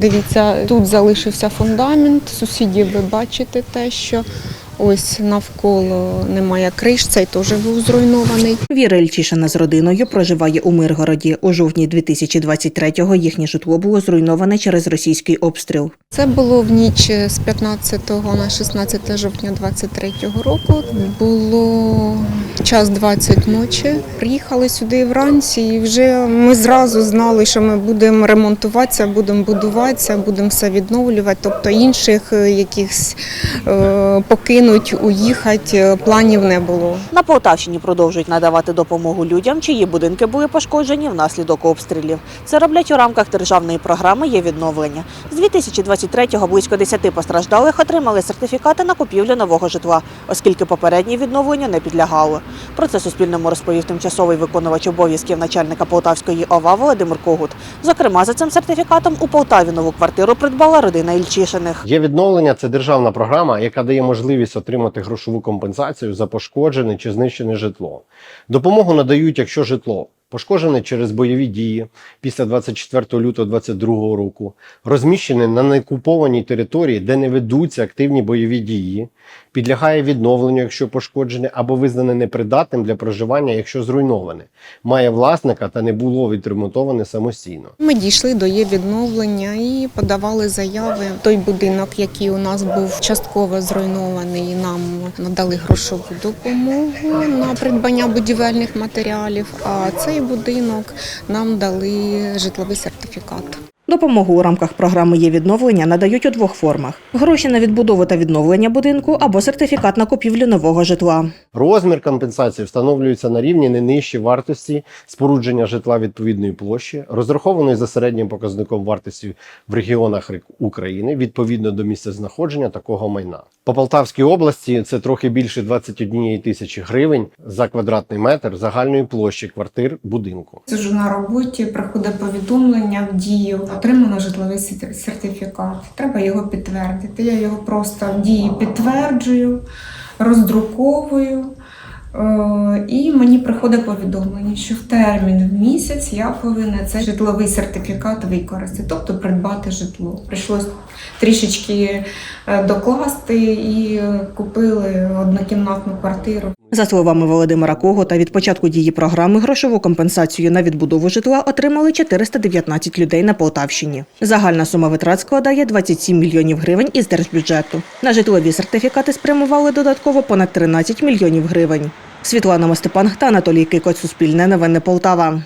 Дивіться, тут залишився фундамент. Сусідів ви бачите те, що ось навколо немає криш, цей теж був зруйнований. Віра Ільчишина з родиною проживає у Миргороді. У жовтні 2023-го їхнє житло було зруйноване через російський обстріл. Це було в ніч з 15 на 16 жовтня 23 року. Було час 20 ночі. Приїхали сюди вранці, і вже ми зразу знали, що ми будемо ремонтуватися, будемо будуватися, будемо все відновлювати. Тобто інших е, якихось е, покинуть, уїхати е, планів не було. На Полтавщині продовжують надавати допомогу людям, чиї будинки були пошкоджені внаслідок обстрілів. Це роблять у рамках державної програми є відновлення. З 2023-го близько 10 постраждалих отримали сертифікати на купівлю нового житла, оскільки попереднє відновлення не підлягало. Про це Суспільному розповів тимчасовий виконувач обов'язків начальника Полтавської ОВА Володимир Когут. Зокрема, за цим сертифікатом у Полтаві нову квартиру придбала родина Ільчишиних. Є відновлення це державна програма, яка дає можливість отримати грошову компенсацію за пошкоджене чи знищене житло. Допомогу надають, якщо житло пошкоджене через бойові дії після 24 лютого 2022 року, розміщене на некупованій території, де не ведуться активні бойові дії, підлягає відновленню, якщо пошкоджене, або визнане непридатним для проживання, якщо зруйноване, має власника та не було відремонтоване самостійно. Ми дійшли до є відновлення і подавали заяви. Той будинок, який у нас був частково зруйнований, нам надали грошову допомогу на придбання будівельних матеріалів. А цей будинок нам дали житловий сертифікат. Допомогу у рамках програми є відновлення надають у двох формах: гроші на відбудову та відновлення будинку або сертифікат на купівлю нового житла. Розмір компенсації встановлюється на рівні не нижче вартості спорудження житла відповідної площі, розрахованої за середнім показником вартості в регіонах України відповідно до місця знаходження такого майна. По Полтавській області це трохи більше 21 тисячі гривень за квадратний метр загальної площі квартир будинку. Сижу на роботі, приходить повідомлення в дію, отримано житловий сертифікат. Треба його підтвердити. Я його просто в дії підтверджую, роздруковую. Е, І мені приходить повідомлення, що в термін в місяць я повинна цей житловий сертифікат використати, тобто придбати житло. Прийшлось трішечки е, докласти і купили однокімнатну квартиру. За словами Володимира Когота, від початку дії програми грошову компенсацію на відбудову житла отримали 419 людей на Полтавщині. Загальна сума витрат складає 27 мільйонів гривень із держбюджету. На житлові сертифікати спрямували додатково понад 13 мільйонів гривень. Світлана Мостепан та Анатолій Кикоць, Суспільне новини Полтава.